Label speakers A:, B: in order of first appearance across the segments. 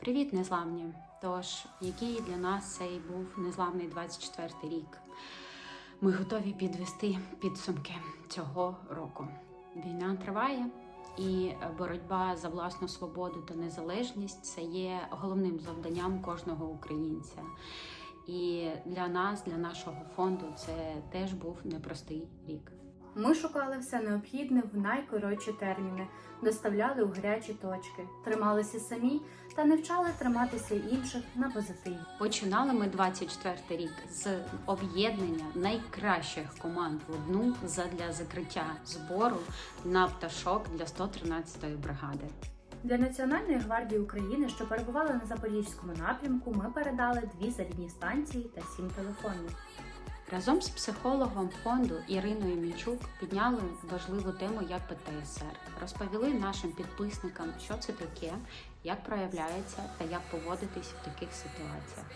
A: Привіт, незламні! Тож, який для нас цей був незламний 24-й рік? Ми готові підвести підсумки цього року. Війна триває, і боротьба за власну свободу та незалежність це є головним завданням кожного українця. І для нас, для нашого фонду, це теж був непростий рік.
B: Ми шукали все необхідне в найкоротші терміни, доставляли у гарячі точки, трималися самі та не вчали триматися інших на позитиві.
A: Починали ми 24 рік з об'єднання найкращих команд в одну задля закриття збору на пташок для 113-ї бригади.
B: Для Національної гвардії України, що перебували на запорізькому напрямку, ми передали дві зарядні станції та сім телефонів.
A: Разом з психологом фонду Іриною Мічук підняли важливу тему як ПТСР. Розповіли нашим підписникам, що це таке, як проявляється та як поводитись в таких ситуаціях.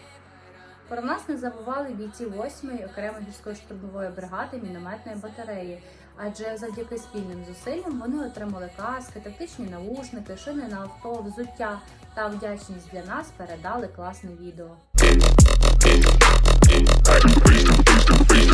B: Про нас не забували бійці 8-ї окремої гірсько-штурмової бригади мінометної батареї, адже завдяки спільним зусиллям вони отримали каски, тактичні наушники, шини на авто, взуття та вдячність для нас передали класне відео.
A: tudo bem.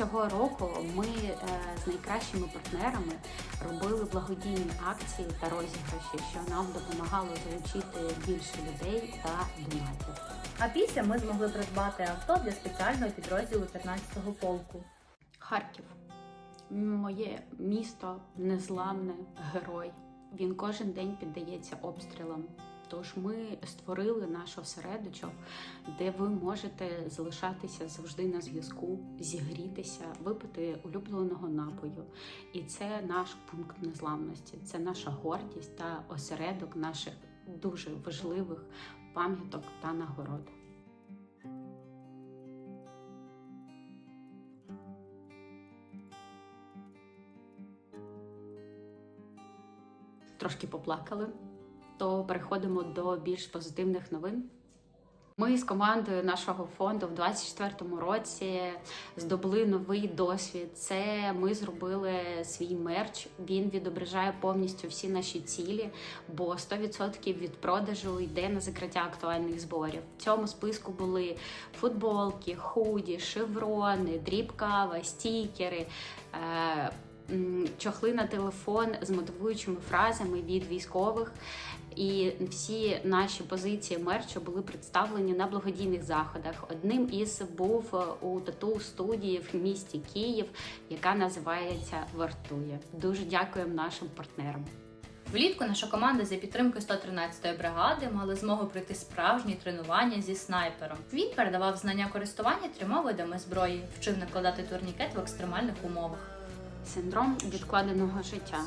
A: Всього року ми е, з найкращими партнерами робили благодійні акції та розіграші, що нам допомагало залучити більше людей та донатів.
B: А після ми змогли придбати авто для спеціального підрозділу 15-го полку.
A: Харків моє місто незламне, герой. Він кожен день піддається обстрілам. Тож ми створили наш осередочок, де ви можете залишатися завжди на зв'язку, зігрітися, випити улюбленого напою. І це наш пункт незламності, це наша гордість та осередок наших дуже важливих пам'яток та нагород. Трошки поплакали, то переходимо до більш позитивних новин. Ми з командою нашого фонду в 24-му році здобули новий досвід. Це ми зробили свій мерч. Він відображає повністю всі наші цілі, бо 100% від продажу йде на закриття актуальних зборів. В цьому списку були футболки, худі, шеврони, дріб кава, стікери. Чохли на телефон з мотивуючими фразами від військових, і всі наші позиції мерчу були представлені на благодійних заходах. Одним із був е, у тату студії в місті Київ, яка називається Вартує. Дуже дякуємо нашим партнерам.
B: Влітку наша команда за підтримкою 113-ї бригади мала змогу пройти справжні тренування зі снайпером. Він передавав знання користування трьома видами зброї, вчив накладати турнікет в екстремальних умовах.
A: Синдром відкладеного життя.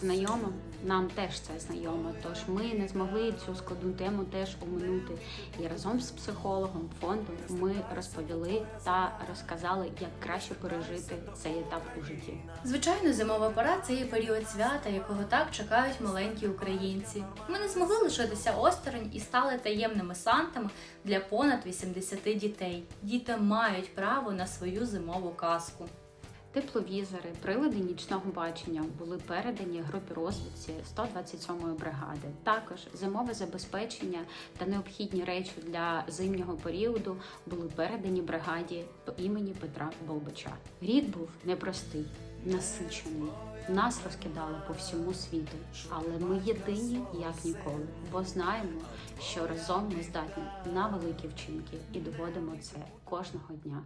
A: Знайомо, нам теж це знайомо. Тож ми не змогли цю складну тему теж оминути. І разом з психологом фонду ми розповіли та розказали, як краще пережити цей етап у житті.
B: Звичайно, зимова пора це є період свята, якого так чекають маленькі українці. Ми не змогли лишитися осторонь і стали таємними сантами для понад 80 дітей. Діти мають право на свою зимову казку.
A: Тепловізори, прилади нічного бачення були передані групі розвідці 127-ї бригади. Також зимове забезпечення та необхідні речі для зимнього періоду були передані бригаді по імені Петра Болбача. Рік був непростий, насичений. Нас розкидали по всьому світу, але ми єдині як ніколи, бо знаємо, що разом ми здатні на великі вчинки і доводимо це кожного дня.